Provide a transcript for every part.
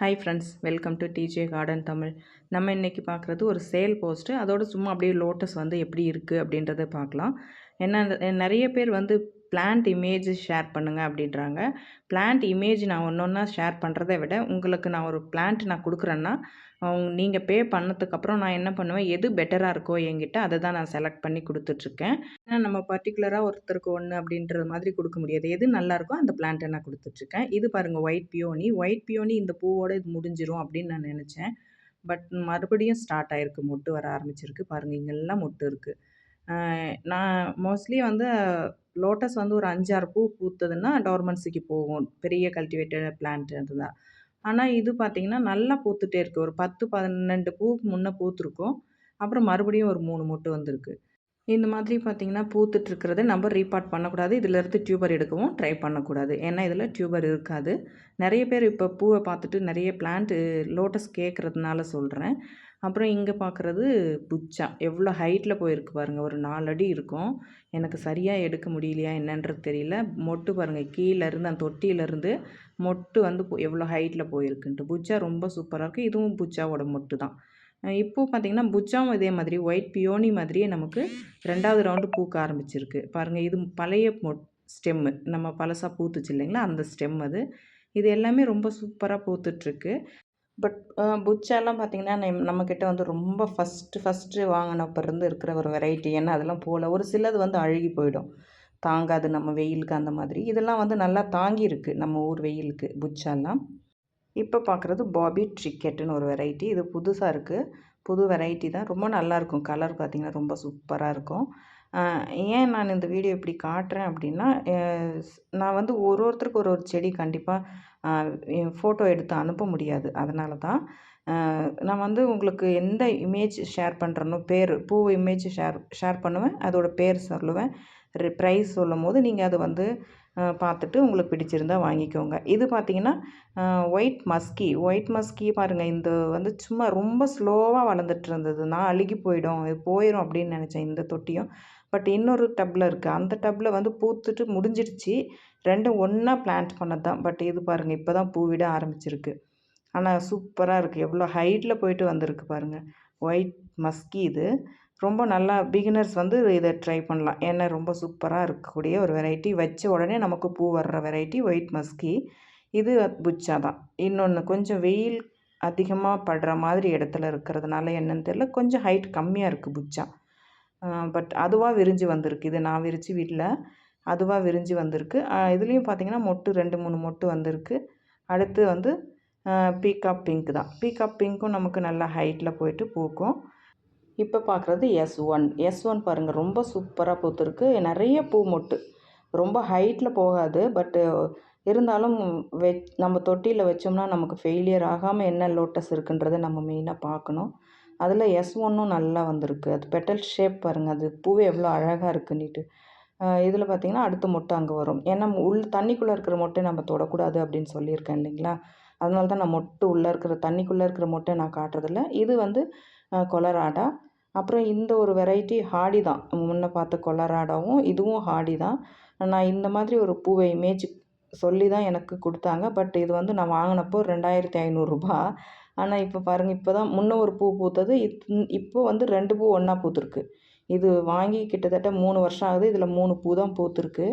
Hi friends welcome to DJ garden Tamil நம்ம இன்றைக்கி பார்க்குறது ஒரு சேல் போஸ்ட்டு. அதோட சும்மா அப்படியே லோட்டஸ் வந்து எப்படி இருக்குது அப்படின்றத பார்க்கலாம். என்ன நிறைய பேர் வந்து பிளான்ட் இமேஜ் ஷேர் பண்ணுங்கள் அப்படின்றாங்க. பிளான்ட் இமேஜ் நான் ஒன்று ஒன்றா ஷேர் பண்ணுறதை விட உங்களுக்கு நான் ஒரு பிளான்ட் நான் கொடுக்குறேன்னா நீங்கள் பே பண்ணதுக்கப்புறம் நான் என்ன பண்ணுவேன்? எது பெட்டராக இருக்கோ என்கிட்ட அதை தான் நான் செலக்ட் பண்ணி கொடுத்துட்ருக்கேன். ஏன்னா நம்ம பர்டிகுலராக ஒருத்தருக்கு ஒன்று அப்படின்ற மாதிரி கொடுக்க முடியாது. எது நல்லா இருக்கோ அந்த பிளான்ட்டை நான் கொடுத்துட்ருக்கேன். இது பாருங்கள் ஒயிட் பியோனி ஒயிட் பியோனி இந்த பூவோட இது முடிஞ்சிரும் அப்படின்னு நான் நினச்சேன். பட் மறுபடியும் ஸ்டார்ட் ஆகிருக்கு மொட்டு வர ஆரம்பிச்சிருக்கு. பாருங்கள் இங்கெல்லாம் மொட்டு இருக்குது நான் மோஸ்ட்லி வந்து லோட்டஸ் வந்து ஒரு அஞ்சாறு பூ பூத்ததுன்னா டோர்மன்ஸிக்கு போகும். பெரிய கல்டிவேட்டட் பிளான்ட் தான் ஆனால் இது பார்த்திங்கன்னா நல்லா பூத்துட்டே இருக்குது ஒரு பத்து பன்னெண்டு பூவுக்கு முன்னே பூத்துருக்கும். அப்புறம் மறுபடியும் ஒரு மூணு மொட்டு வந்திருக்கு. இந்த மாதிரி பார்த்திங்கன்னா பூத்துட்ருக்கிறத நம்ம ரீபார்ட் பண்ணக்கூடாது. இதிலேருந்து டியூபர் எடுக்கவும் ட்ரை பண்ணக்கூடாது. ஏன்னா இதில் டியூபர் இருக்காது. நிறைய பேர் இப்போ பூவை பார்த்துட்டு நிறைய பிளான்ட்டு லோட்டஸ் கேட்குறதுனால சொல்கிறேன் அப்புறம் இங்கே பார்க்குறது புச்சா. எவ்வளோ ஹைட்டில் போயிருக்கு பாருங்கள் ஒரு நாலு அடி இருக்கும். எனக்கு சரியாக எடுக்க முடியலையா என்னன்றது தெரியல. மொட்டு பாருங்கள் கீழேருந்து அந்த தொட்டியிலேருந்து மொட்டு வந்து எவ்வளோ ஹைட்டில் போயிருக்குன்ட்டு. புச்சா ரொம்ப சூப்பராக இருக்குது இதுவும் புச்சாவோட மொட்டு தான். இப்போது பார்த்திங்கன்னா புச்சாவும் இதே மாதிரி ஒயிட் பியோனி மாதிரியே நமக்கு ரெண்டாவது ரவுண்டு பூக்க ஆரம்பிச்சிருக்கு. பாருங்கள் இது பழைய மொ ஸ்டெம்மு நம்ம பழசாக பூத்துச்சு இல்லைங்களா? அந்த ஸ்டெம் அது. இது எல்லாமே ரொம்ப சூப்பராக பூத்துட்ருக்கு பட் புச்சாலாம் பார்த்திங்கன்னா நம் நம்மக்கிட்ட வந்து ரொம்ப ஃபஸ்ட்டு ஃபஸ்ட்டு வாங்கினப்பருந்து இருக்கிற ஒரு வெரைட்டி ஏன்னா அதெல்லாம் போல். ஒரு சிலது வந்து அழுகி போயிடும். தாங்காது நம்ம வெயிலுக்கு அந்த மாதிரி. இதெல்லாம் வந்து நல்லா தாங்கியிருக்கு நம்ம ஊர் வெயிலுக்கு புச்சாலாம் இப்போ பார்க்குறது பாபி ட்ரிக்கெட்டுன்னு ஒரு வெரைட்டி இது புதுசாக இருக்குது புது வெரைட்டி தான். ரொம்ப நல்லாயிருக்கும் கலர் பார்த்திங்கன்னா ரொம்ப சூப்பராக இருக்கும். ஏன் நான் இந்த வீடியோ இப்படி காட்டுறேன் அப்படின்னா நான் வந்து ஒரு ஒருத்தருக்கு ஒரு ஒரு செடி கண்டிப்பாக ஃபோட்டோ எடுத்து அனுப்ப முடியாது. அதனால தான் நான் வந்து உங்களுக்கு எந்த இமேஜ் ஷேர் பண்ணுறனோ பேர் பூ இமேஜ் ஷேர் ஷேர் பண்ணுவேன். அதோடய பேர் சொல்லுவேன். ப்ரைஸ் சொல்லும் போது நீங்கள் அதை வந்து பார்த்துட்டு உங்களுக்கு பிடிச்சிருந்தால் வாங்கிக்கோங்க. இது பார்த்திங்கன்னா ஒயிட் மஸ்கி ஒயிட் மஸ்கி பாருங்கள் இந்த வந்து சும்மா ரொம்ப ஸ்லோவாக வளர்ந்துட்டு இருந்தது. நான் அழுகி போயிடும் இது போயிடும் அப்படின்னு நினச்சேன் இந்த தொட்டியும். பட் இன்னொரு டப்பில் இருக்குது அந்த டப்பில் வந்து பூத்துட்டு முடிஞ்சிடுச்சு. ரெண்டும் ஒன்றா பிளான்ட் பண்ணது தான் பட் இது பாருங்கள் இப்போ தான் பூவிட ஆரம்பிச்சிருக்கு. ஆனால் சூப்பராக இருக்குது எவ்வளோ ஹைட்டில் போயிட்டு வந்திருக்கு பாருங்கள் ஒயிட் மஸ்கி இது. ரொம்ப நல்லா பிகினர்ஸ் வந்து இதை ட்ரை பண்ணலாம். ஏன்னா ரொம்ப சூப்பராக இருக்கக்கூடிய ஒரு வெரைட்டி வச்ச உடனே நமக்கு பூ வர்ற வெரைட்டி ஒயிட் மஸ்கி இது புச்சா தான். இன்னொன்று கொஞ்சம் வெயில் அதிகமாக படுற மாதிரி இடத்துல இருக்கிறதுனால என்னன்னு தெரியல. கொஞ்சம் ஹைட் கம்மியாக இருக்குது புச்சா பட் அதுவாக விரிஞ்சு வந்திருக்கு. இது நான் விரித்து வீட்டில் அதுவாக விரிஞ்சு வந்திருக்கு. இதுலேயும் பார்த்திங்கன்னா மொட்டு ரெண்டு மூணு மொட்டு வந்திருக்கு. அடுத்து வந்து பீகாப் பிங்க் தான். பீகாப் பிங்க்கும் நமக்கு நல்லா ஹைட்டில் போயிட்டு பூக்கும். இப்போ பார்க்குறது எஸ் ஒன் எஸ் ஒன் பாருங்கள் ரொம்ப சூப்பராக பூத்துருக்கு. நிறைய பூ மொட்டு. ரொம்ப ஹைட்டில் போகாது பட்டு இருந்தாலும் வெ நம்ம தொட்டியில் வச்சோம்னா நமக்கு ஃபெயிலியர் ஆகாமல் என்ன லோட்டஸ் இருக்குன்றதை நம்ம மெயினாக பார்க்கணும். அதில் எஸ் ஒன்றும் நல்லா வந்திருக்கு. அது பெட்டல் ஷேப் பாருங்கள் அது பூவே எவ்வளோ அழகாக இருக்குன்னுட்டு. இதில் பார்த்திங்கன்னா அடுத்த மொட்டை அங்கே வரும். ஏன்னா உள் தண்ணிக்குள்ளே இருக்கிற மொட்டை நம்ம தொடக்கூடாது அப்படின்னு சொல்லியிருக்கேன் இல்லைங்களா? அதனால தான் நான் மொட்டு உள்ளே இருக்கிற தண்ணிக்குள்ளே இருக்கிற மொட்டை நான் காட்டுறதில்ல. இது வந்து கொலராடா அப்புறம் இந்த ஒரு வெரைட்டி ஹாடி தான். முன்ன பார்த்த கொலராடாவும் இதுவும் ஹாடி தான். நான் இந்த மாதிரி ஒரு பூவை இமேஜ் சொல்லி தான் எனக்கு கொடுத்தாங்க. பட் இது வந்து நான் வாங்கினப்போ ரெண்டாயிரத்தி ஐநூறுரூபா ஆனால் இப்போ பாருங்கள் இப்போ தான் முன்னே ஒரு பூ பூத்தது. இப்போ வந்து ரெண்டு பூ ஒன்றா பூத்துருக்கு. இது வாங்கி கிட்டத்தட்ட மூணு வருஷம் ஆகுது. இதில் மூணு பூ தான் பூத்துருக்கு.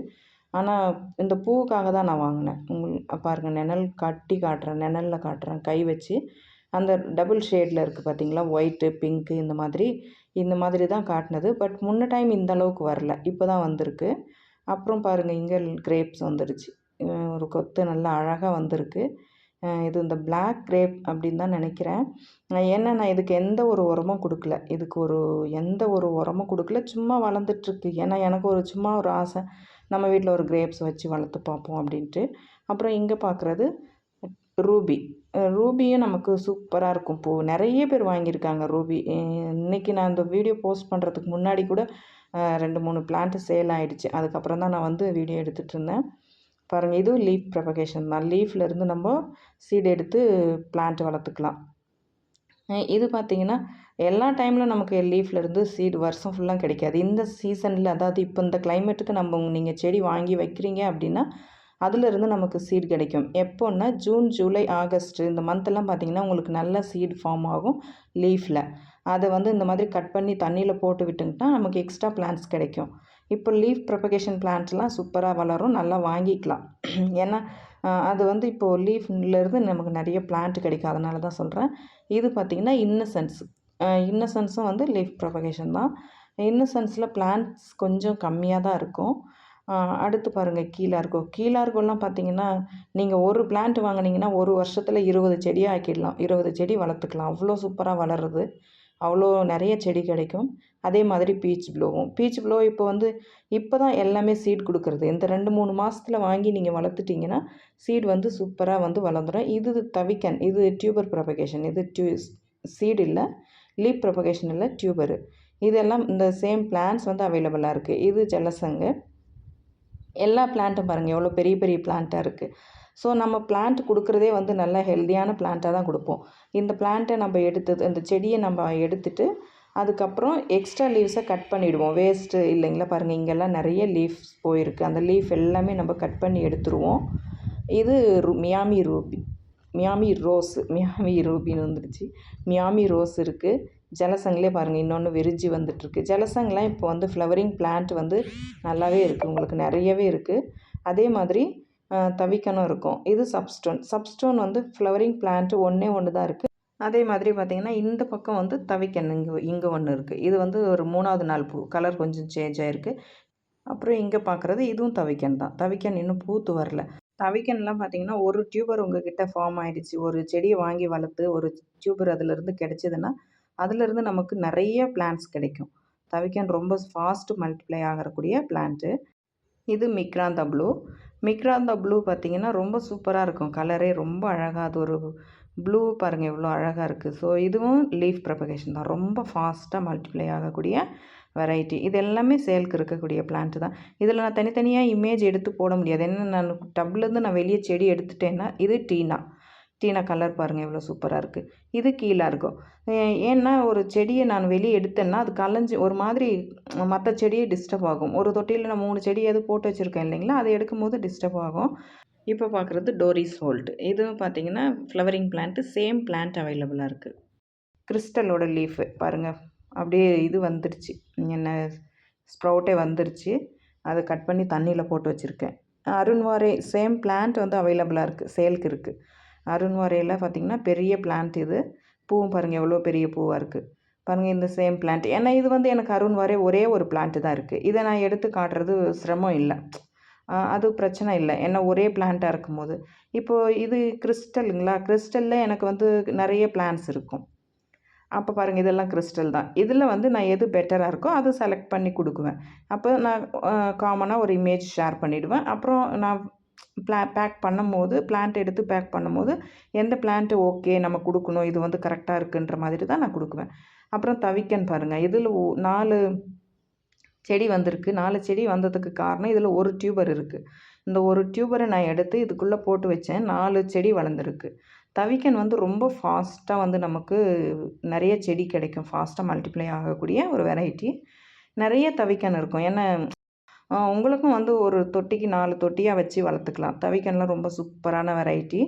ஆனால் இந்த பூவுக்காக தான் நான் வாங்கினேன். உங்கள் பாருங்கள் நிழல் கட்டி காட்டுறேன். நிழலில் காட்டுறேன். கை வச்சு. அந்த டபுள் ஷேடில் இருக்குது பார்த்தீங்களா ஒயிட்டு பிங்க்கு இந்த மாதிரி. இந்த மாதிரி தான் காட்டினது. பட் முன்ன டைம் இந்த அளவுக்கு வரல. இப்போ தான் வந்திருக்கு. அப்புறம் பாருங்கள் இங்கே கிரேப்ஸ் வந்துடுச்சு ஒரு கொத்து நல்லா அழகாக வந்திருக்கு. இது இந்த பிளாக் கிரேப் அப்படின்னு தான் நினைக்கிறேன். ஏன்னா நான் இதுக்கு எந்த ஒரு உரமும் கொடுக்கல. இதுக்கு ஒரு எந்த ஒரு உரமும் கொடுக்கல. சும்மா வளர்ந்துட்டுருக்கு. ஏன்னா எனக்கு ஒரு சும்மா ஒரு ஆசை. நம்ம வீட்டில் ஒரு கிரேப்ஸ் வச்சு வளர்த்து பார்ப்போம் அப்படின்ட்டு. அப்புறம் இங்கே பார்க்குறது ரூபி ரூபியும் நமக்கு சூப்பராக இருக்கும். பூ நிறைய பேர் வாங்கியிருக்காங்க ரூபி. இன்றைக்கி நான் இந்த வீடியோ போஸ்ட் பண்ணுறதுக்கு முன்னாடி கூட ரெண்டு மூணு பிளான்ட்டு சேல் ஆகிடுச்சு அதுக்கப்புறம் தான் நான் வந்து வீடியோ எடுத்துகிட்டு இருந்தேன். பாருங்கள் இதுவும் லீஃப் ப்ரபகேஷன் தான். லீஃப்லேருந்து நம்ம சீடு எடுத்து பிளான்ட் வளர்த்துக்கலாம். இது பார்த்திங்கன்னா எல்லா டைமில் நமக்கு லீஃப்லேருந்து சீடு வருஷம் ஃபுல்லாக கிடைக்காது. இந்த சீசனில் அதாவது இப்போ இந்த கிளைமேட்டுக்கு நம்ம நீங்கள் செடி வாங்கி வைக்கிறீங்க அப்படின்னா அதிலிருந்து நமக்கு சீட் கிடைக்கும். எப்போன்னா ஜூன் ஜூலை ஆகஸ்ட் இந்த மந்த்தெல்லாம் பார்த்திங்கன்னா உங்களுக்கு நல்ல சீட் ஃபார்ம் ஆகும் லீஃபில் அதை வந்து இந்த மாதிரி கட் பண்ணி தண்ணியில் போட்டு விட்டுங்கன்னா நமக்கு எக்ஸ்ட்ரா பிளான்ஸ் கிடைக்கும். இப்போ லீஃப் ப்ரொபகேஷன் பிளான்ட்ஸ்லாம் சூப்பராக வளரும் நல்லா வாங்கிக்கலாம். ஏன்னா அது வந்து இப்போது லீஃப்லேருந்து நமக்கு நிறைய பிளான்ட் கிடைக்கும். அதனால தான் சொல்கிறேன் இது பார்த்திங்கன்னா இன்னசென்ஸ் இன்னசென்ஸும் வந்து லீஃப் ப்ரொபகேஷன் தான். இன்னசென்ஸில் பிளான்ட்ஸ் கொஞ்சம் கம்மியாக தான் இருக்கும். அடுத்து பாருங்கள் கீழார்கோ கீழார்கோலாம் பார்த்தீங்கன்னா நீங்கள் ஒரு பிளான்ட் வாங்கினீங்கன்னா ஒரு வருஷத்தில் இருபது செடியாக ஆக்கிடலாம். இருபது செடி வளர்த்துக்கலாம். அவ்வளோ சூப்பராக வளருது. அவ்வளோ நிறைய செடி கிடைக்கும். அதே மாதிரி பீச் ப்ளோவும் பீச் ப்ளோ இப்போ வந்து இப்போ தான் எல்லாமே சீட் கொடுக்குறது. இந்த ரெண்டு மூணு மாதத்தில் வாங்கி நீங்கள் வளர்த்துட்டிங்கன்னா சீட் வந்து சூப்பராக வந்து வளர்ந்துடும். இது தவிக்கன். இது டியூபர் ப்ரொபகேஷன் இது டியூ சீட் இல்லை லீப் ப்ரொபகேஷன் இல்லை டியூபரு இதெல்லாம் இந்த சேம் பிளான்ஸ் வந்து அவைலபிளாக இருக்குது இது ஜலசங்கு. எல்லா பிளான்ட்டும் பாருங்கள் எவ்வளோ பெரிய பெரிய பிளான்ட்டாக இருக்குது ஸோ நம்ம பிளான்ட் கொடுக்குறதே வந்து நல்ல ஹெல்த்தியான பிளான்ட்டாக தான் கொடுப்போம். இந்த பிளான்ட்டை நம்ம எடுத்தது இந்த செடியை நம்ம எடுத்துட்டு அதுக்கப்புறம் எக்ஸ்ட்ரா லீவ்ஸை கட் பண்ணிவிடுவோம் வேஸ்ட்டு இல்லைங்களா? பாருங்கள் இங்கெல்லாம் நிறைய லீவ்ஸ் போயிருக்கு. அந்த லீஃப் எல்லாமே நம்ம கட் பண்ணி எடுத்துருவோம். இது Miami ruby Miami rose Miami ரூபின்னு வந்துடுச்சு. மியாமி ரோஸ் இருக்குது ஜலசங்கிலே பாருங்கள் இன்னொன்று விரிஞ்சு வந்துட்டுருக்கு. ஜலசங்கெலாம் இப்போ வந்து ஃப்ளவரிங் பிளான்ட் வந்து நல்லாவே இருக்குது உங்களுக்கு நிறையவே இருக்குது அதே மாதிரி தவிக்கணும் இருக்கும். இது சப்ஸ்டோன். சப்ஸ்டோன் வந்து ஃப்ளவரிங் பிளான்ட்டு ஒன்றே ஒன்று தான் இருக்குது அதே மாதிரி பார்த்திங்கன்னா இந்த பக்கம் வந்து தவிக்கணும் இங்கே இங்கே ஒன்று இருக்குது இது வந்து ஒரு மூணாவது நாள் பூ கலர் கொஞ்சம் சேஞ்ச் ஆகிருக்கு அப்புறம் இங்கே பார்க்குறது இதுவும் தவிக்கன் தான். தவிக்கன் இன்னும் பூத்து வரல. தவிக்கன்லாம் பார்த்திங்கன்னா ஒரு டியூபர் உங்ககிட்ட ஃபார்ம் ஆகிடுச்சு ஒரு செடியை வாங்கி வளர்த்து ஒரு டியூபர் அதிலிருந்து கிடச்சிதுன்னா அதிலிருந்து நமக்கு நிறைய பிளான்ஸ் கிடைக்கும். தவிக்கன் ரொம்ப ஃபாஸ்ட்டு மல்டிப்ளை ஆகக்கூடிய பிளான்ட்டு இது மிக்ராந்தா ப்ளூ. மிக்ராந்தா ப்ளூ பார்த்திங்கன்னா ரொம்ப சூப்பராக இருக்கும். கலரே ரொம்ப அழகாக அது ஒரு ப்ளூ பாருங்கள் எவ்வளோ அழகாக இருக்குது ஸோ இதுவும் லீஃப் ப்ரப்பகேஷன் தான். ரொம்ப ஃபாஸ்ட்டாக மல்டிப்ளை ஆகக்கூடிய வெரைட்டி இது எல்லாமே சேலுக்கு இருக்கக்கூடிய பிளான்ட் தான். இதில் நான் தனித்தனியாக இமேஜ் எடுத்து போட முடியாது. என்ன நான் டப்லேருந்து நான் வெளியே செடி எடுத்துட்டேன்னா இது டீனா. டீனா கலர் பாருங்கள் எவ்வளோ சூப்பராக இருக்குது இது கீழே இருக்கும். ஏன்னா ஒரு செடியை நான் வெளியே எடுத்தேன்னா அது கலைஞ்சி ஒரு மாதிரி மற்ற செடியே டிஸ்டர்ப் ஆகும். ஒரு தொட்டியில் நான் மூணு செடி எது போட்டு வச்சுருக்கேன் இல்லைங்களா? அதை எடுக்கும்போது டிஸ்டர்ப் ஆகும். இப்போ பார்க்குறது டோரிஸ் ஹோல்ட் இதுவும் பார்த்தீங்கன்னா ஃப்ளவரிங் பிளான்ட்டு சேம் பிளான்ட் அவைலபிளாக இருக்குது கிறிஸ்டலோட லீஃபு பாருங்கள் அப்படியே இது வந்துடுச்சு. என்ன ஸ்ப்ரவுட்டே வந்துருச்சு அதை கட் பண்ணி தண்ணியில் போட்டு வச்சுருக்கேன். அருண்வாரே சேம் பிளான்ட் வந்து அவைலபிளாக இருக்குது சேல்க்கு இருக்குது அருண்வாரையில் பார்த்திங்கன்னா பெரிய பிளான்ட் இது. பூவும் பாருங்கள் எவ்வளோ பெரிய பூவாக இருக்குது பாருங்கள் இந்த சேம் பிளான்ட் ஏன்னா இது வந்து எனக்கு அருண் அருண்வாரே ஒரே ஒரு பிளான்ட் தான் இருக்குது இதை நான் எடுத்து காட்டுறது சிரமம் இல்லை. அது பிரச்சனை இல்லை. ஏன்னா ஒரே பிளான்ட்டாக இருக்கும்போது. இப்போது இது கிறிஸ்டலுங்களா கிறிஸ்டலில் எனக்கு வந்து நிறைய பிளான்ஸ் இருக்கும். அப்போ பாருங்கள் இதெல்லாம் கிறிஸ்டல் தான். இதில் வந்து நான் எது பெட்டராக இருக்கோ அதை செலக்ட் பண்ணி கொடுக்குவேன். அப்போ நான் காமனாக ஒரு இமேஜ் ஷேர் பண்ணிவிடுவேன் அப்புறம் நான் ப்ளா பேக் பண்ணும்போது பிளான்ட் எடுத்து பேக் பண்ணும்போது எந்த பிளான்ட்டு ஓகே நம்ம கொடுக்கணும் இது வந்து கரெக்டாக இருக்குன்ற மாதிரி தான் நான் கொடுக்குவேன். அப்புறம் தவிக்கன் பாருங்கள் இதில் நாலு செடி வந்திருக்கு. நாலு செடி வந்ததுக்கு காரணம் இதில் ஒரு டியூபர் இருக்குது இந்த ஒரு டியூபரை நான் எடுத்து இதுக்குள்ளே போட்டு வச்சேன் நாலு செடி வளர்ந்துருக்கு. தவிக்கன் வந்து ரொம்ப ஃபாஸ்ட்டாக வந்து நமக்கு நிறைய செடி கிடைக்கும். ஃபாஸ்ட்டாக மல்டிப்ளை ஆகக்கூடிய ஒரு வெரைட்டி நிறைய தவிக்கன் இருக்கும். ஏன்னா உங்களுக்கும் வந்து ஒரு தொட்டிக்கு நாலு தொட்டியாக வச்சு வளர்த்துக்கலாம். தவிக்கன்லாம் ரொம்ப சூப்பரான வெரைட்டி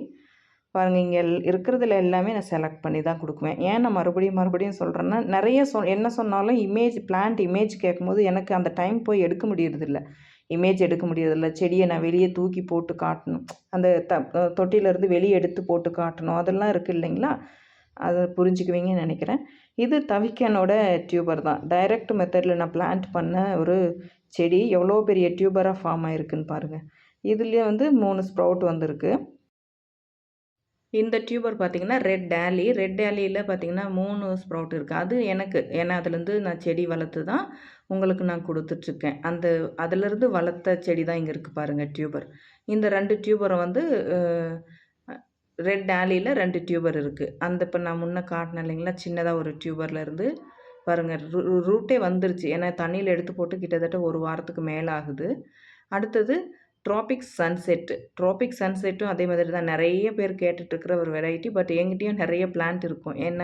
பாருங்கள் இங்கே இருக்கிறதுல எல்லாமே நான் செலக்ட் பண்ணி தான் கொடுக்குவேன். ஏன் நான் மறுபடியும் மறுபடியும் சொல்கிறேன்னா நிறைய சொ என்ன சொன்னாலும் இமேஜ் பிளான்ட் இமேஜ் கேட்கும்போது எனக்கு அந்த டைம் போய் எடுக்க முடியறதில்ல. இமேஜ் எடுக்க முடியறதில்ல. செடியை நான் வெளியே தூக்கி போட்டு காட்டணும். அந்த த தொட்டியிலேருந்து வெளியே எடுத்து போட்டு காட்டணும். அதெல்லாம் இருக்குது இல்லைங்களா? அதை புரிஞ்சுக்குவீங்கன்னு நினைக்கிறேன். இது தவிக்கனோட டியூபர் தான். டைரக்ட் மெத்தடில் நான் பிளான்ட் பண்ண ஒரு செடி எவ்வளோ பெரிய டியூபராக ஃபார்ம் ஆகிருக்குன்னு பாருங்கள் இதுலேயே வந்து மூணு ஸ்ப்ரவுட் வந்திருக்கு. இந்த டியூபர் பார்த்திங்கன்னா ரெட் டேலி ரெட் டேலியில் பார்த்திங்கன்னா மூணு ஸ்ப்ரவுட் இருக்குது அது எனக்கு ஏன்னா அதுலேருந்து நான் செடி வளர்த்து தான் உங்களுக்கு நான் கொடுத்துட்ருக்கேன். அந்த அதுலேருந்து வளர்த்த செடி தான் இங்கே இருக்குது பாருங்கள் டியூபர் இந்த ரெண்டு டியூபரை வந்து ரெட் டேலியில் ரெண்டு டியூபர் இருக்குது அந்த இப்போ நான் முன்னே காட்டினேன் இல்லைங்களா? சின்னதாக ஒரு டியூபர்லேருந்து பாருங்கள் ரூ ரூட்டே வந்துருச்சு. ஏன்னா தண்ணியில் எடுத்து போட்டு கிட்டத்தட்ட ஒரு வாரத்துக்கு மேலே ஆகுது. அடுத்தது ட்ராபிக் சன்செட்டு ட்ராபிக் சன்செட்டும் அதே மாதிரி தான். நிறைய பேர் கேட்டுட்ருக்கிற ஒரு வெரைட்டி பட் எங்கிட்டேயும் நிறைய பிளான்ட் இருக்கும். என்ன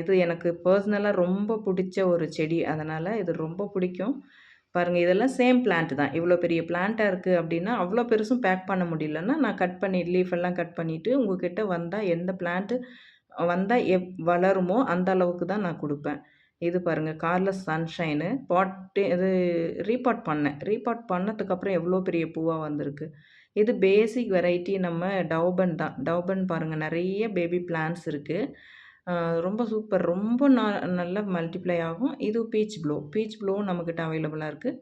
இது எனக்கு பர்சனலாக ரொம்ப பிடிச்ச ஒரு செடி. அதனால் இது ரொம்ப பிடிக்கும். பாருங்கள் இதெல்லாம் சேம் பிளான்ட் தான். இவ்வளோ பெரிய பிளான்ட்டாக இருக்குது அப்படின்னா அவ்வளோ பெருசும் பேக் பண்ண முடியலன்னா நான் கட் பண்ணி லீஃப் எல்லாம் கட் பண்ணிவிட்டு உங்ககிட்ட வந்தால் எந்த பிளான்ட்டு வந்தால் எப் வளருமோ அந்த அளவுக்கு தான் நான் கொடுப்பேன். இது பாருங்கள் காரில் சன்ஷைனு பாட்டு இது ரீபாட் பண்ணேன். ரீபாட் பண்ணதுக்கப்புறம் எவ்வளோ பெரிய பூவாக வந்திருக்கு. இது பேசிக் வெரைட்டி நம்ம டவுபன் தான். டவுபன் பாருங்கள் நிறைய பேபி பிளான்ஸ் இருக்குது ரொம்ப சூப்பர் ரொம்ப ந நல்லா மல்டிப்ளை ஆகும். இது பீச் ப்ளூ பீச் ப்ளோவும் நம்மக்கிட்ட அவைலபிளாக இருக்குது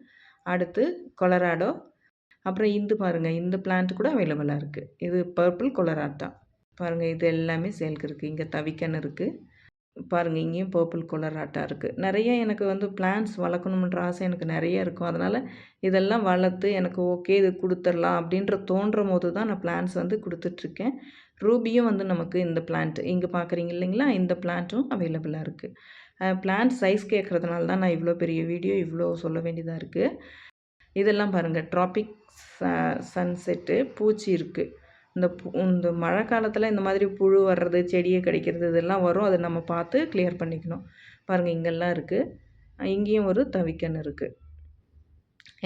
அடுத்து கொலராடோ அப்புறம் இந்து பாருங்கள் இந்த பிளான்ட் கூட அவைலபிளாக இருக்குது இது பர்பிள் கொலராட்டா பாருங்கள் இது எல்லாமே சேல்க்கு இருக்குது இங்கே தவிக்கன் இருக்குது பாருங்கள் இங்கேயும் பர்பிள் கொலராட்டா இருக்குது நிறைய எனக்கு வந்து பிளான்ஸ் வளர்க்கணுன்ற ஆசை எனக்கு நிறைய இருக்கும். அதனால் இதெல்லாம் வளர்த்து எனக்கு ஓகே இது கொடுத்துர்லாம் அப்படின்ற தோன்றும் போது தான் நான் பிளான்ஸ் வந்து கொடுத்துட்ருக்கேன். ரூபியும் வந்து நமக்கு இந்த பிளான்ட் இங்கே பார்க்குறீங்க இல்லைங்களா? இந்த பிளான்ட்டும் அவைலபிளாக இருக்குது பிளான்ட் சைஸ் கேட்குறதுனால தான் நான் இவ்வளோ பெரிய வீடியோ இவ்வளோ சொல்ல வேண்டியதாக இருக்குது இதெல்லாம் பாருங்கள் ட்ராபிக் சன்செட்டு பூச்சி இருக்குது இந்த பு இந்த மழை காலத்தில் இந்த மாதிரி புழு வர்றது செடியை கடிக்கிறது இதெல்லாம் வரும். அதை நம்ம பார்த்து கிளியர் பண்ணிக்கணும். பாருங்கள் இங்கெல்லாம் இருக்குது இங்கேயும் ஒரு தவிக்கன் இருக்குது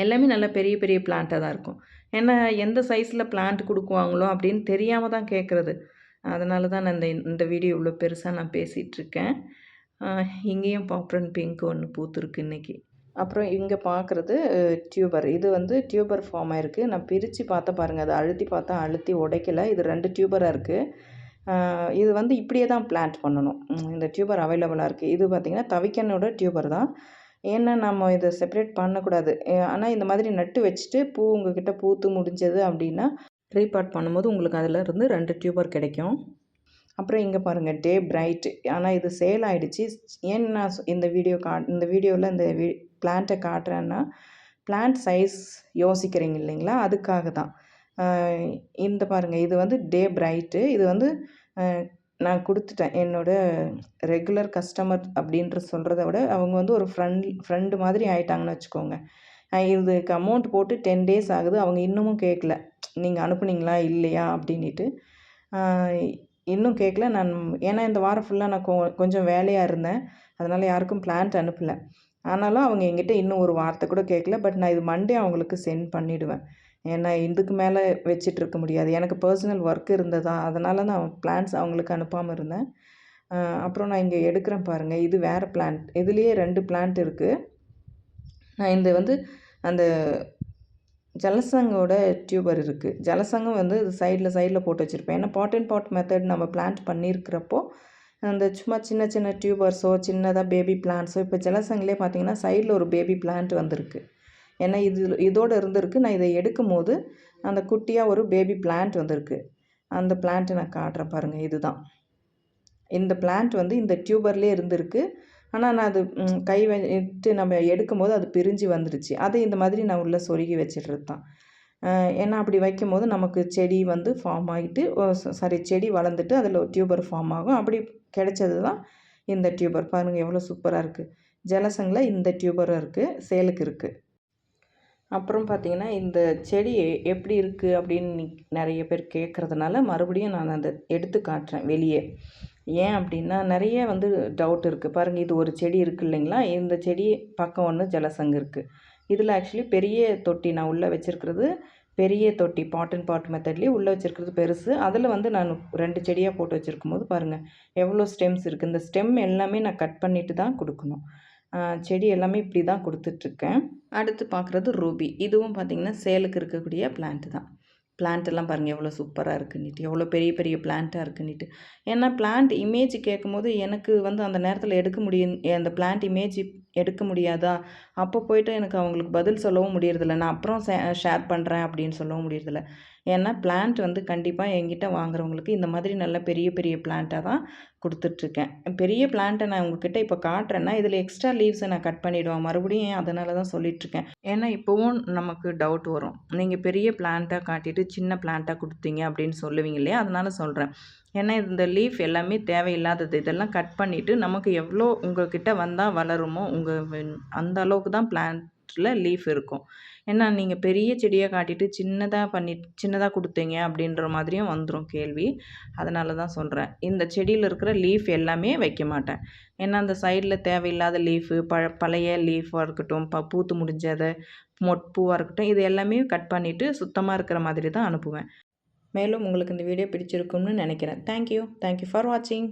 எல்லாமே நல்ல பெரிய பெரிய பிளான்ட்டாக தான் இருக்கும். ஏன்னா எந்த சைஸில் பிளான்ட் கொடுக்குவாங்களோ அப்படின்னு தெரியாமல் தான் கேட்குறது அதனால தான் நான் இந்த இந்த வீடியோ இவ்வளோ பெருசாக நான் பேசிகிட்ருக்கேன் இங்கேயும் பாப்ரன் பிங்க் ஒன்று பூத்துருக்கு இன்றைக்கி அப்புறம் இங்கே பார்க்குறது டியூபர் இது வந்து டியூபர் ஃபார்ம் ஆயிருக்கு நான் பிரித்து பார்த்தா பாருங்கள் அதை அழுத்தி பார்த்தா அழுத்தி உடைக்கல. இது ரெண்டு டியூபராக இருக்குது இது வந்து இப்படியே தான் பிளான்ட் பண்ணணும். இந்த டியூபர் அவைலபிளாக இருக்குது இது பார்த்திங்கன்னா தவிக்கனோட டியூபர் தான். ஏன்னா நம்ம இதை செப்பரேட் பண்ணக்கூடாது. ஆனால் இந்த மாதிரி நட்டு வச்சுட்டு பூ உங்ககிட்ட பூத்து முடிஞ்சது அப்படின்னா ரீபார்ட் பண்ணும்போது உங்களுக்கு அதில் இருந்து ரெண்டு டியூபர் கிடைக்கும். அப்புறம் இங்கே பாருங்கள் டே பிரைட் ஆனால் இது சேல் ஆகிடுச்சு ஏன் நான் இந்த வீடியோ கா இந்த வீடியோவில் இந்த வீ பிளான்ட்டை காட்டுறேன்னா பிளான்ட் சைஸ் யோசிக்கிறீங்க இல்லைங்களா? அதுக்காக தான். இந்த பாருங்கள் இது வந்து டே பிரைட்டு. இது வந்து நான் கொடுத்துட்டேன். என்னோடய ரெகுலர் கஸ்டமர் அப்படின்ற சொல்கிறத விட அவங்க வந்து ஒரு ஃப்ரெண்ட் ஃப்ரெண்டு மாதிரி ஆயிட்டாங்கன்னு வச்சுக்கோங்க. இதுக்கு அமௌண்ட் போட்டு டென் டேஸ் ஆகுது. அவங்க இன்னமும் கேட்கல நீங்கள் அனுப்புனீங்களா? இல்லையா? அப்படின்ட்டு இன்னும் கேட்கல நான் ஏன்னா இந்த வாரம் ஃபுல்லாக நான் கொ கொஞ்சம் வேலையாக இருந்தேன். அதனால் யாருக்கும் பிளான்ட் அனுப்பலை. ஆனாலும் அவங்க என்கிட்ட இன்னும் ஒரு வார்த்தை கூட கேட்கல பட் நான் இது மண்டே அவங்களுக்கு சென்ட் பண்ணிவிடுவேன் ஏன்னா இதுக்கு மேலே வச்சிட்டு இருக்க முடியாது. எனக்கு பர்சனல் ஒர்க் இருந்ததா? அதனால் நான் பிளான்ஸ் அவங்களுக்கு அனுப்பாமல் இருந்தேன். அப்புறம் நான் இங்கே எடுக்கிறேன் பாருங்கள் இது வேறு பிளான்ட் இதுலேயே ரெண்டு பிளான்ட் இருக்குது நான் இந்த வந்து அந்த ஜலசங்கோட டியூபர் இருக்குது ஜலசங்கம் வந்து சைடில் சைடில் போட்டு வச்சுருப்பேன். ஏன்னா பாட் அண்ட் பாட் மெத்தட் நம்ம பிளான்ட் பண்ணியிருக்கிறப்போ அந்த சும்மா சின்ன சின்ன டியூபர்ஸோ சின்னதாக பேபி பிளான்ஸோ இப்போ ஜலசங்கிலே பார்த்தீங்கன்னா சைடில் ஒரு பேபி பிளான்ட் வந்திருக்கு. ஏன்னா இது இதோடு இருந்திருக்கு. நான் இதை எடுக்கும் போது அந்த குட்டியாக ஒரு பேபி பிளான்ட் வந்திருக்கு. அந்த பிளான்ட்டை நான் காட்டுறேன் பாருங்கள் இதுதான். இந்த பிளான்ட் வந்து இந்த டியூபர்லேயே இருந்திருக்கு. ஆனால் நான் அது கை வச்சு நம்ம எடுக்கும் போது அது பிரிஞ்சு வந்துடுச்சு அதை இந்த மாதிரி நான் உள்ளே சொருகி வச்சிடுறது தான் ஏன்னா அப்படி வைக்கும் போது நமக்கு செடி வந்து ஃபார்ம் ஆகிட்டு சாரி செடி வளர்ந்துட்டு அதில் டியூபர் ஃபார்ம் ஆகும். அப்படி கிடைச்சது தான் இந்த டியூபர் பாருங்கள் எவ்வளோ சூப்பராக இருக்குது ஜலசங்கில் இந்த டியூபரும் இருக்குது சேலுக்கு இருக்குது அப்புறம் பார்த்திங்கன்னா இந்த செடி எப்படி இருக்குது அப்படின்னு நிறைய பேர் கேட்குறதுனால மறுபடியும் நான் அதை எடுத்து காட்டுறேன் வெளியே. ஏன் அப்படின்னா நிறைய வந்து டவுட் இருக்குது பாருங்கள் இது ஒரு செடி இருக்குது இல்லைங்களா? இந்த செடி பக்கம் ஒன்று ஜலசங்கு இருக்குது இதில் ஆக்சுவலி பெரிய தொட்டி நான் உள்ளே வச்சுருக்கிறது பெரிய தொட்டி பாட் அண்ட் பாட் மெத்தட்லேயே உள்ளே வச்சுருக்கிறது பெருசு. அதில் வந்து நான் ரெண்டு செடியாக போட்டு வச்சுருக்கும் போது பாருங்கள் எவ்வளோ ஸ்டெம்ஸ் இருக்குது இந்த ஸ்டெம் எல்லாமே நான் கட் பண்ணிவிட்டு தான் கொடுக்கணும். செடி எல்லாமே இப்படி தான் கொடுத்துட்ருக்கேன் அடுத்து பார்க்குறது ரூபி இதுவும் பார்த்திங்கன்னா சேலுக்கு இருக்கக்கூடிய பிளான்ட்டு தான். பிளான்ட் எல்லாம் பாருங்கள் எவ்வளோ சூப்பராக இருக்குன்னுட்டு எவ்வளோ பெரிய பெரிய பிளான்ட்டாக இருக்குன்னுட்டு. ஏன்னா பிளான்ட் இமேஜ் கேட்கும்போது எனக்கு வந்து அந்த நேரத்தில் எடுக்க முடியும் அந்த பிளான்ட் இமேஜ் எடுக்க முடியாதா? அப்போ போயிட்டு எனக்கு அவங்களுக்கு பதில் சொல்லவும் முடியறதில்ல. நான் அப்புறம் ஷேர் பண்ணுறேன் அப்படின்னு சொல்லவும் முடியறதில்ல. ஏன்னா பிளான்ட் வந்து கண்டிப்பாக என்கிட்ட வாங்குறவங்களுக்கு இந்த மாதிரி நல்ல பெரிய பெரிய பிளான்ட்டாக தான் கொடுத்துட்ருக்கேன். பெரிய பிளான்ட்டை நான் உங்ககிட்ட இப்போ காட்டுறேன்னா இதில் எக்ஸ்ட்ரா லீவ்ஸை நான் கட் பண்ணிவிடுவேன் மறுபடியும் அதனால தான் சொல்லிகிட்ருக்கேன் ஏன்னா இப்போவும் நமக்கு டவுட் வரும். நீங்கள் பெரிய பிளான்ட்டாக காட்டிட்டு சின்ன பிளான்ட்டாக கொடுத்தீங்க அப்படின்னு சொல்லுவீங்க இல்லையா? அதனால் சொல்கிறேன் ஏன்னா இந்த லீஃப் எல்லாமே தேவையில்லாதது. இதெல்லாம் கட் பண்ணிவிட்டு நமக்கு எவ்வளோ உங்கள்கிட்ட வந்தால் வளருமோ உங்கள் அந்த அளவுக்கு தான் பிளான்ட் லாஸ்ட்டில் லீஃப் இருக்கும். ஏன்னா நீங்கள் பெரிய செடியை காட்டிட்டு சின்னதாக பண்ணி சின்னதாக கொடுத்தீங்க அப்படின்ற மாதிரியும் வந்துடும் கேள்வி. அதனால தான் சொல்கிறேன் இந்த செடியில் இருக்கிற லீஃப் எல்லாமே வைக்க மாட்டேன். ஏன்னா அந்த சைடில் தேவையில்லாத லீஃபு பழ பழைய லீஃபாக இருக்கட்டும் ப பூத்து முடிஞ்சதை மொட் பூவாக இருக்கட்டும் இது எல்லாமே கட் பண்ணிவிட்டு சுத்தமாக இருக்கிற மாதிரி தான் அனுப்புவேன். மேலும் உங்களுக்கு இந்த வீடியோ பிடிச்சிருக்கும்னு நினைக்கிறேன். தேங்க்யூ தேங்க்யூ ஃபார் வாட்சிங்